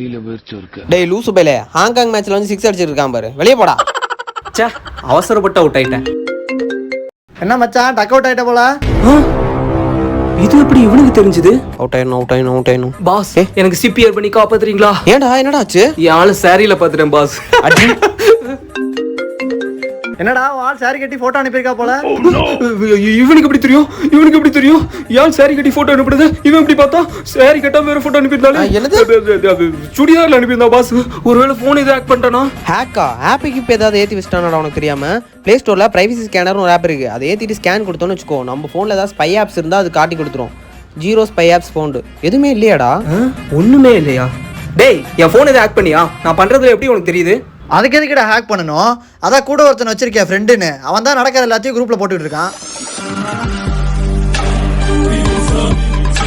சிரிச்சிருக்க டேய் லூசு பைலே ஹாங்காங் மேட்ச்ல வந்து சிக்ஸ் அடிச்சிருக்கான் பாரு. வெளியே போடா. ச்சே அவசரப்பட்டு அவுட் ஆயிட்டேன். என்ன மச்சான் டக் அவுட் ஆயிட்ட போல? இது எப்படி இவனுக்கு தெரிஞ்சது? அவுட் ஆயிடணும் அவுட் ஆயிடணும் அவுட் ஆயிடணும். பாஸ் எனக்கு சிபிஆர் பண்ணி காப்பாத்துறீங்களா? ஏன்டா என்னடா ஆச்சு? என் ஆளு சாரியில பாத்துட்டேன் பாஸ். என்னடா வால் சாரி கட்டி போட்டோ அனுப்பியிருக்கா போல? இவனுக்கு எப்படி தெரியும்? இவனுக்கு எப்படி தெரியும்? யார் சாரி கட்டி போட்டோ அனுப்புறது? இவன் எப்படி பார்த்தா சாரி கட்டாம வேற போட்டோ அனுப்பியிருந்தாலே? ஆ, என்னது? அது, அது, அது, அது, சுடிதார்ல அனுப்பியிருந்தா பாஸ் ஒருவேளை போன் இது ஹேக் பண்ணிட்டானா? ஹேக்கா ஆப்புக்கு இப்போ ஏதாவது ஏற்றி வச்சிட்டானடா உனக்கு தெரியாம? ப்ளே ஸ்டோரில் ப்ரைவசி ஸ்கேனர்னு ஒரு ஆப் இருக்கு. அதை ஏற்றிட்டு ஸ்கேன் கொடுத்தோன்னு வச்சுக்கோ. நம்ம ஃபோனில் ஏதாவது ஸ்பை ஆப்ஸ் இருந்தால் அது காட்டி கொடுத்துரும். ஜீரோ ஸ்பை ஆப்ஸ் ஃபோண்டு எதுவுமே இல்லையாடா? ஒண்ணுமே இல்லையா? டேய் என் போன் இதை ஹேக் பண்ணியா? நான் பண்றதுல எப்படி உனக்கு தெரியுது? அதுக்கு எதுக்கிட்ட ஹேக் பண்ணணும்? அதான் கூட ஒருத்தன் வச்சிருக்கேன் ஃப்ரெண்டுன்னு அவன் தான் நடக்கிற எல்லாத்தையும் குரூப்பில் போட்டுக்கிட்டு இருக்கான்.